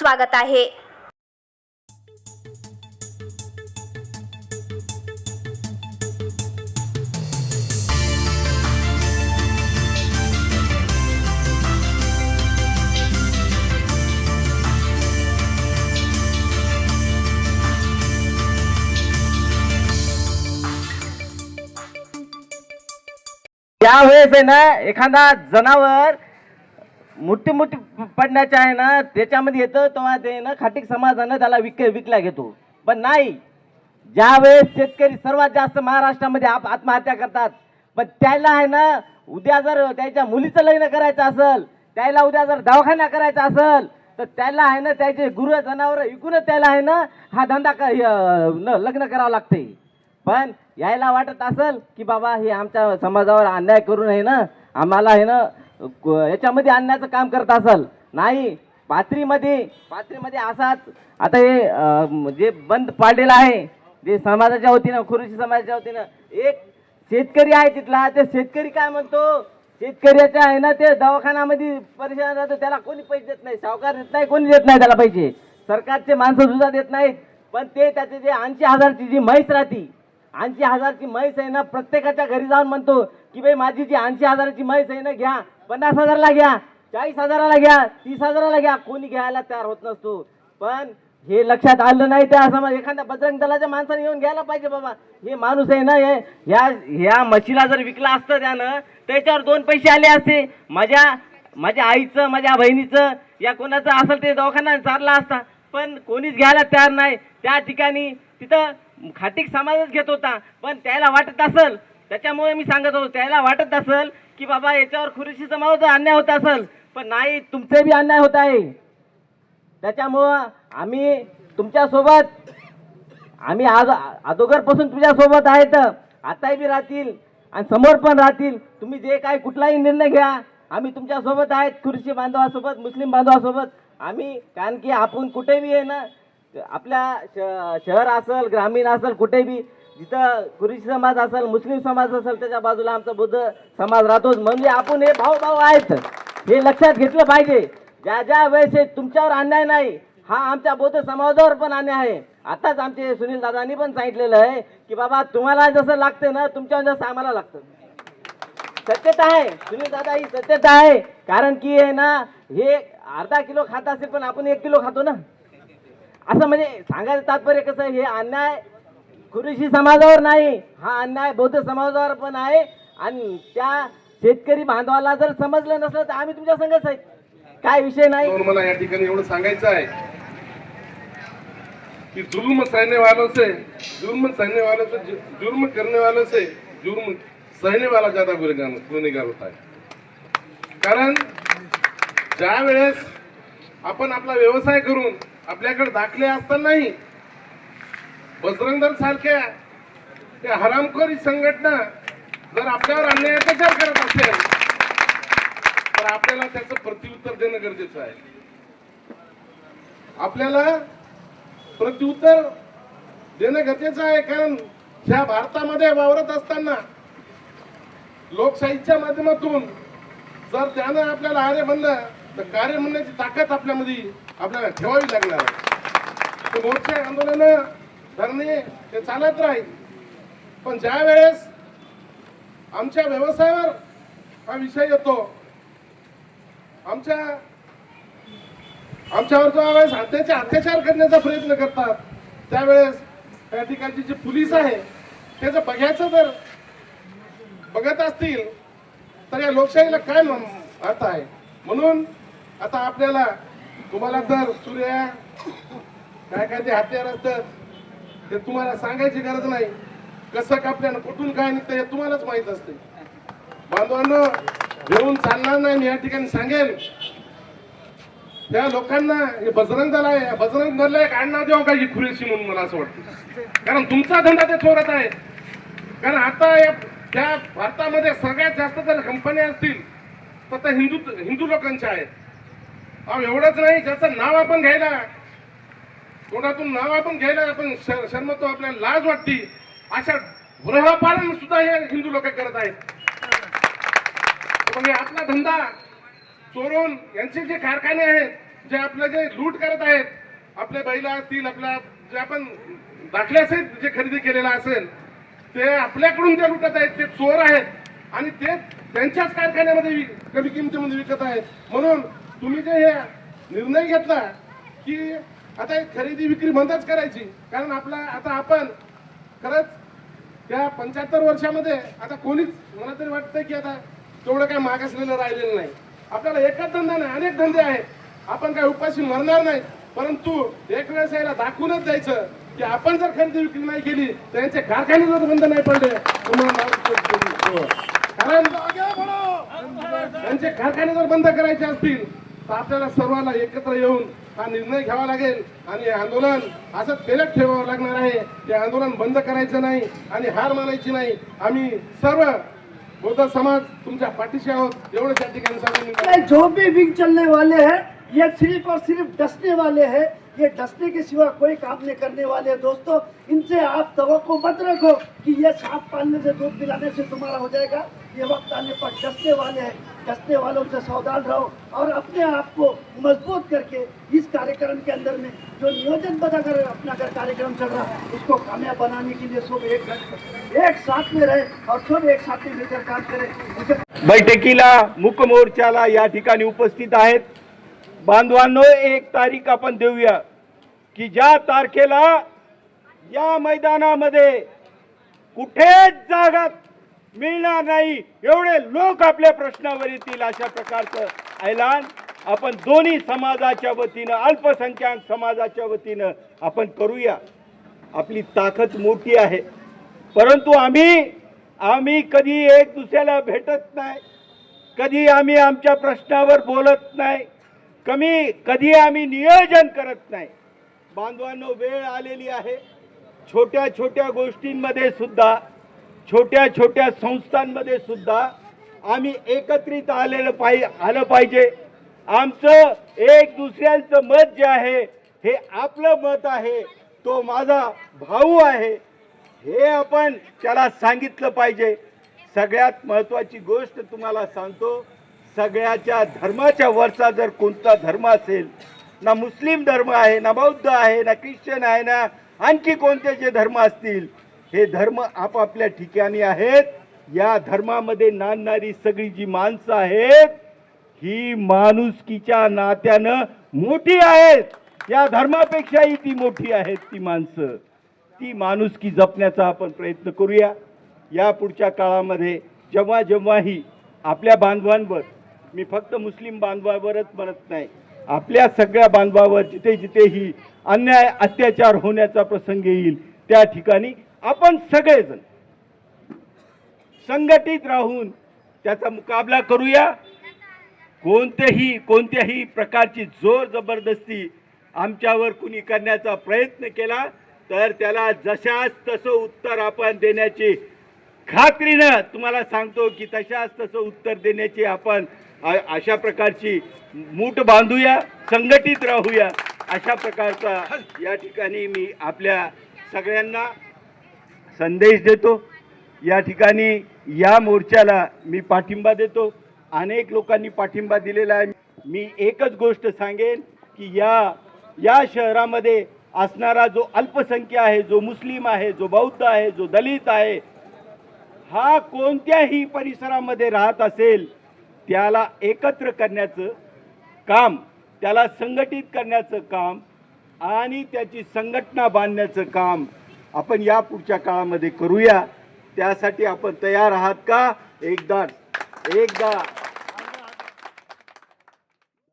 स्वागत आहे. त्यावेळेस आहे ना एखादा जनावर मोठी मोठी पडण्याचे आहे ना त्याच्यामध्ये येतं तेव्हा ते ना खाटीक समाजानं त्याला विक विकला घेतो. पण नाही. ज्या वेळेस शेतकरी सर्वात जास्त महाराष्ट्रामध्ये आप आत्महत्या करतात पण त्याला आहे ना उद्या जर त्याच्या मुलीचं लग्न करायचं असेल त्याला उद्या जर दवाखाना करायचा असेल तर त्याला आहे ना त्याचे गुरु जनावर विकूनच त्याला आहे ना हा धंदा क- न- लग्न करावं लागते. पण यायला वाटत असेल की बाबा हे आमच्या समाजावर अन्याय करून आहे ना आम्हाला आहे ना याच्यामध्ये आणण्याचं काम करत असेल. नाही पाथरीमध्ये पाथरीमध्ये असाच. आता हे जे बंद पाडलेलं आहे जे समाजाच्या वतीनं खुरुशी समाजाच्या वतीनं एक शेतकरी आहे तिथला. ते शेतकरी काय म्हणतो? शेतकऱ्याच्या आहे ना ते दवाखान्यामध्ये परेशान राहतो. त्याला कोणी पैसे देत नाही. सावकार देत नाही कोणी देत नाही त्याला पैसे. सरकारचे माणसं सुद्धा देत नाहीत. पण ते त्याचे जे ऐंशी हजारची जी म्हैस राहती ऐंशी हजारची म्हैस आहे ना प्रत्येकाच्या घरी जाऊन म्हणतो की बाई माझी जी ऐंशी हजाराची म्हैस आहे ना घ्या. पन्नास हजाराला घ्या चाळीस हजाराला घ्या तीस हजाराला घ्या. कोणी घ्यायला तयार होत नसतो. पण हे लक्षात आलं नाही त्या समाज एखाद्या बजरंग दलाच्या माणसाने येऊन घ्यायला पाहिजे बाबा. हे माणूस आहे ना हे ह्या ह्या म्हशीला जर विकला असतं त्यानं त्याच्यावर दोन पैसे आले असते. माझ्या माझ्या आईचं माझ्या बहिणीचं या कोणाचं असेल ते दवाखाना चालला असता. पण कोणीच घ्यायला तयार नाही. त्या ठिकाणी तिथं खाटीक समाजच घेत होता. पण त्याला वाटत असेल त्याच्यामुळे मी सांगत होतो त्याला वाटत असेल की बाबा याच्यावर खुरीशी समाजाचा अन्याय होत असेल पण नाही तुमचे बी अन्याय होत आहे. त्याच्यामुळं आम्ही तुमच्यासोबत आम्ही आज अगोदरपासून तुझ्यासोबत आहेत. आताही बी राहतील आणि समोर पण राहतील. तुम्ही जे काय कुठलाही निर्णय घ्या आम्ही तुमच्यासोबत आहेत खुर्शी बांधवासोबत मुस्लिम बांधवासोबत. आम्ही कारण की आपण कुठेही आहे ना आपल्या श- शहर असेल ग्रामीण असेल कुठे बी जिथं गुरुजी समाज असेल मुस्लिम समाज असेल त्याच्या बाजूला आमचा बुद्ध समाज राहतोच. म्हणजे आपण हे भाऊ भाऊ आहेत. हे लक्षात घेतलं पाहिजे. ज्या ज्या वेळेस तुमच्यावर अन्याय नाही हा आमच्या बौद्ध समाजावर पण अन्याय आहे. आताच आमचे सुनील दादांनी पण सांगितलेलं आहे की बाबा तुम्हाला जसं लागतं ना तुमच्यावर जसं आम्हाला लागतं. सत्यता आहे. सुनील दादा ही सत्यता आहे. कारण की आहे ना हे अर्धा किलो खात असेल पण आपण एक किलो खातो ना. असं म्हणजे सांगायचं तात्पर्य कसं आहे, हे अन्याय खुरीशी समाजावर नाही. हा अन्याय बौद्ध समाजावर पण आहे. आणि त्या शेतकरी बांधवाला जर समजलं नसलं तर आम्ही तुमच्या संघच आहे काय विषय नाही. मला या ठिकाणी एवढं सांगायचं आहे कि जुर्म सहने वालों से जुर्म सहने वालों से जुर्म करने वालों से जुर्म सहने वाला ज्यादा गुन्हेगार होत आहे. कारण ज्या वेळेस आपण आपला व्यवसाय करून आपल्याकडे दाखले असतानाही बजरंग सारख्या त्या हरामखोरी संघटना जर आपल्यावर अन्याय अत्याचार करत असेल तर आपल्याला त्याचं प्रत्युत्तर देणं गरजेचं आहे. आपल्याला प्रत्युत्तर देणं गरजेचं आहे कारण ह्या भारतामध्ये वावरत असताना लोकशाहीच्या माध्यमातून जर त्यानं आपल्याला आर्य म्हणलं तर कार्य म्हणण्याची ताकद आपल्यामध्ये आपल्याला ठेवावी लागणार मोर्चा आंदोलनं आंदोलन धरणे ते चालत राहील. पण ज्या वेळेस आमच्या व्यवसायावर हा विषय येतो आमच्या आमच्यावर जो वेळेस अत्याचार अत्याचार करण्याचा प्रयत्न करतात त्यावेळेस त्या ठिकाणची जी पोलीस आहे त्याचं बघायचं जर बघत असतील तर या लोकशाहीला काय अर्थ आहे? म्हणून आता आपल्याला तुम्हाला तर सूर्या काय काय ते हत्यार असतात ते तुम्हाला सांगायची गरज नाही. कसं कापल्यानं कुठून काय निघतं हे तुम्हालाच माहीत असते. बांधवांना घेऊन चालणार नाही मी या ठिकाणी सांगेल त्या लोकांना हे बजरंग दल आहे बजरंग दल एक आणणार देऊ का ही खुरेशी म्हणून मला असं वाटतं. कारण तुमचा धंदा ते चोरत आहे. कारण आता या त्या भारतामध्ये सगळ्यात जास्त जर कंपन्या असतील तर त्या हिंदू हिंदू लोकांच्या आहेत. अहो एवढंच नाही ज्याचं नाव आपण घ्यायला कोणातून नाव आपण घ्यायला आपण शर्मतो आपल्याला लाज वाटती. अशा ग्रहपालन सुद्धा हे हिंदू लोक करत आहेत. मग आपला धंदा चोरून यांचे जे कारखाने आहेत जे आपले जे लूट करत आहेत आपल्या बैला असतील आपल्या जे आपण दाखले असेल जे खरेदी केलेला असेल ते आपल्याकडून जे लुटत आहेत ते चोर आहेत आणि ते त्यांच्याच कारखान्यामध्ये कमी किमतीमध्ये विकत आहेत. म्हणून तुम्ही जे हे निर्णय घेतला की आता हे खरेदी विक्री बंदच करायची. कारण आपला आता आपण खरंच त्या पंच्याहत्तर वर्षामध्ये आता कोणीच मला तरी वाटतं की आता तेवढं काय मागासलेलं राहिलेलं नाही. आपल्याला एकच धंदा नाही अनेक धंदे आहेत. आपण काय उपाशी मरणार नाही. परंतु एक वेळेस याला दाखवूनच जायचं की आपण जर खरेदी विक्री नाही केली तर यांचे कारखाने जर बंद नाही पडले तुम्हाला कारण त्यांचे कारखाने जर बंद करायचे असतील तर आपल्याला सर्वांना एकत्र येऊन हा निर्णय घ्यावा लागेल आणि हे आंदोलन असं तेलत ठेवावं लागणार आहे. ते आंदोलन बंद करायचं नाही आणि हार मानायची नाही. आम्ही सर्व बौद्ध समाज तुमच्या पाठीशी आहोत. एवढं त्या ठिकाणी जो भी विंग चलने वाले हैं ये सिर्फ और सिर्फ डसने वाले हैं। ये डसने के सिवा कोई काम नहीं करने वाले। दोस्तों इनसे आप तवक्को मत रखो कि ये सांप पालने से दूध पिलाने से तुम्हारा हो जाएगा। ये वक्त आने पर डसने वाले हैं डसने वालों से सावधान रहो और अपने आप को मजबूत करके इस कार्यक्रम के अंदर में जो नियोजन पता कर अपना अगर कार्यक्रम चल रहा है उसको कामयाब बनाने के लिए सब एक एक साथ में रहे और सब एक साथ में मिलकर काम करें। बैठकीला मुक मोर्चाला या ठिकाणी उपस्थित आहेत. बांधवांनो एक तारीख आपण देऊया की ज्या तारखेला या मैदानामध्ये कुठेच जागा मिळणार नाही एवढे लोक आपल्या प्रश्नावर येतील अशा प्रकारचं ऐलान आपण दोन्ही समाजाच्या वतीनं अल्पसंख्याक समाजाच्या वतीनं आपण करूया. आपली ताकद मोठी आहे. परंतु आम्ही आम्ही कधी एक दुसऱ्याला भेटत नाही. कधी आम्ही आमच्या प्रश्नावर बोलत नाही. कमी कधी आम्ही नियोजन करत नाही. बांधवांनो वेळ आलेली आहे. छोट्या छोट्या गोष्टींमध्ये सुद्धा छोट्या छोट्या संस्थांमध्ये सुद्धा आम्ही एकत्रित आलेलं पाहि आलं पाहिजे. आमचं एक दुसऱ्यांचं मत जे आहे हे आपलं मत आहे तो माझा भाऊ आहे हे आपण त्याला सांगितलं पाहिजे. सगळ्यात महत्त्वाची गोष्ट तुम्हाला सांगतो सगळ्याच्या धर्माच्या वरचा जर कोणता धर्म असेल ना मुस्लिम धर्म आहे ना बौद्ध आहे ना ख्रिश्चन आहे ना आणखी कोणते जे धर्म असतील हे धर्म आपापल्या ठिकाणी आहेत. या धर्मामध्ये नांदणारी सगळी जी माणसं आहेत ही माणुसकीच्या नात्यानं मोठी आहेत. या धर्मापेक्षाही ती मोठी आहेत ती माणसं. ती माणुसकी जपण्याचा आपण प्रयत्न करूया. या पुढच्या काळामध्ये जेव्हा जेव्हाही आपल्या बांधवांवर मी फक्त मुस्लिम बांधवावरच म्हणत नाही आपल्या सगळ्या बांधवावर जिथे जिथेही अन्याय अत्याचार होण्याचा प्रसंग येईल त्या ठिकाणी आपण सगळेजण संघटित राहून त्याचा मुकाबला करूया. कोणतेही कोणत्याही प्रकारची जोर जबरदस्ती आमच्यावर कुणी करण्याचा प्रयत्न केला तर त्याला जशाच तसं उत्तर आपण देण्याची खात्रीनं तुम्हाला सांगतो की तशाच तसं उत्तर देण्याची आपण अशा प्रकारची मूठ बांधूया संघटित राहूया. अशा प्रकारचा या ठिकाणी मी आपल्या सगळ्यांना संदेश देतो. या ठिकाणी या मोर्चाला मी पाठिंबा देतो. अनेक लोकांनी पाठिंबा दिलेला आहे. मी एकच गोष्ट सांगेन की या या शहरामध्ये असणारा जो अल्पसंख्य आहे जो मुस्लिम आहे जो बौद्ध आहे जो दलित आहे हा कोणत्याही परिसरामध्ये राहत असेल त्याला एकत्र करण्याचं काम त्याला संघटित करण्याचं काम आणि त्याची संघटना बांधण्याचं काम आपण या पुढच्या काळामध्ये करूया. त्यासाठी आपण तयार आहात का? एकदा एकदा.